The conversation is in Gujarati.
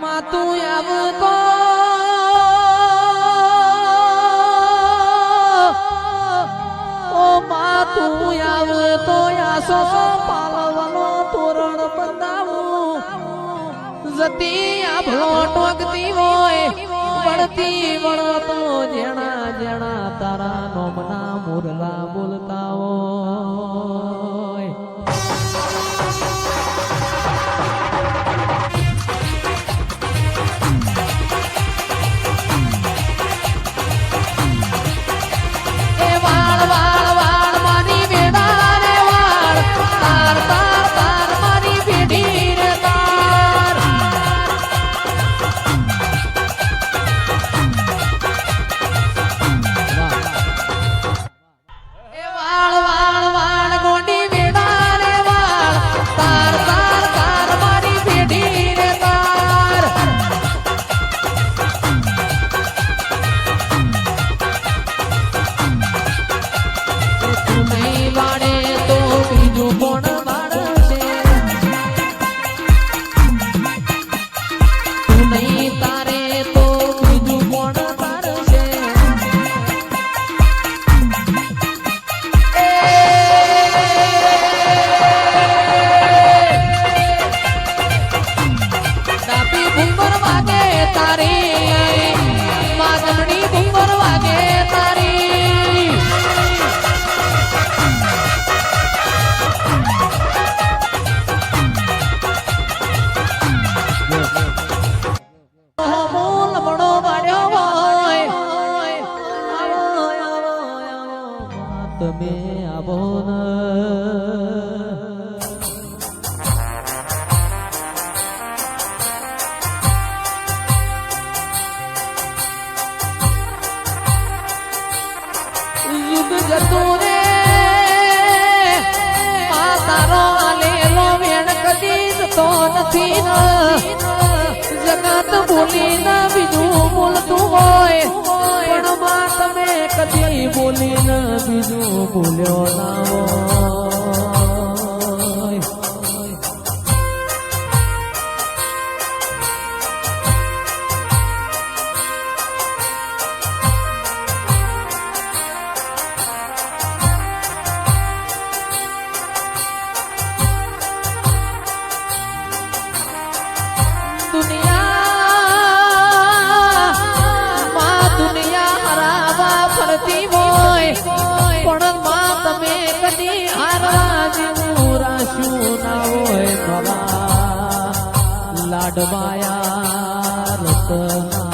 માં તું આવું કો ઓ માં તું આવું તોરણ બંધાવું જતી આપણો ટોકતી હોય, વળતી વળતો, જેણા જેણા તારા નોમના મુરલા બોલતા હોય. તમે આવો યુગ જતું રે. આ તારો આલેલો વેણ કદી જતો નથી જગત બોલી ના બીજું બોલતું હોય. પણ માં કદી બોલી ન બીજું બોલ્યો ના રાશ્યું ના હોય મારા લાડવાયા રતના.